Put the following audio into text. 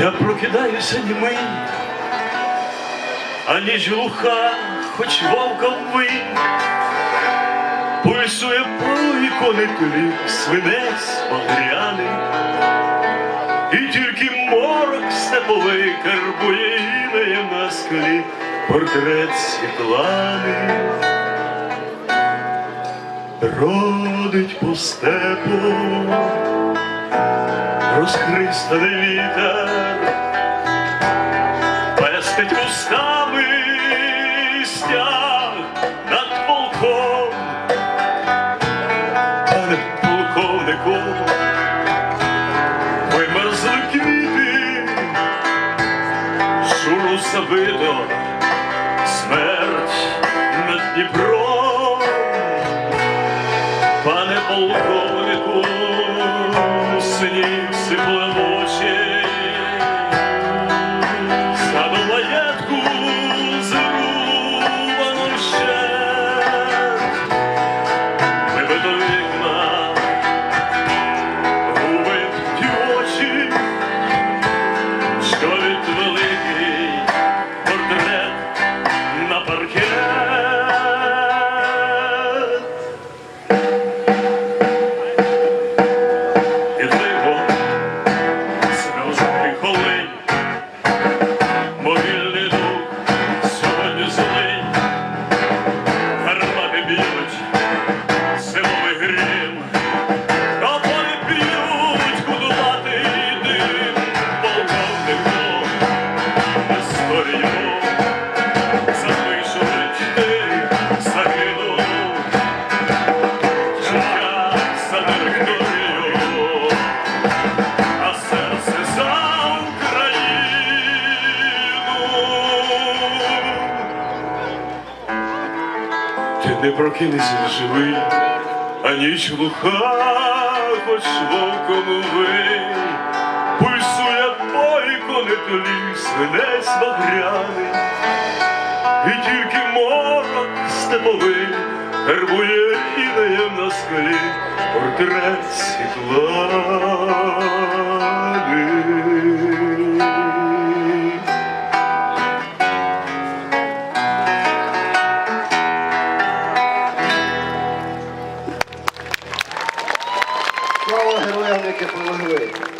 Я прокидаюся німий, а ніч глуха, хоч вовком вий, пульсує по ікони тлі свинець багряний, і тільки морок степовий карбує інеєм на склі портрет Світлани. Бродить по степу розхристаний вітер, пестить устами стяг над полком, пане полковнику, вимерзли квіти, шуру забито, смерть над Дніпром, пане полковнику, синів сипле в очі, маєтку зрубано ще, вибито вікна, губи ті очі, не прокинешся живий, а ніч глуха, хоч вовком вий, пульсує по ікони тлі, свинець багряний, і тільки морок степовий гербує інеєм на скалі портрет Світлани. Слава героям, яких ми!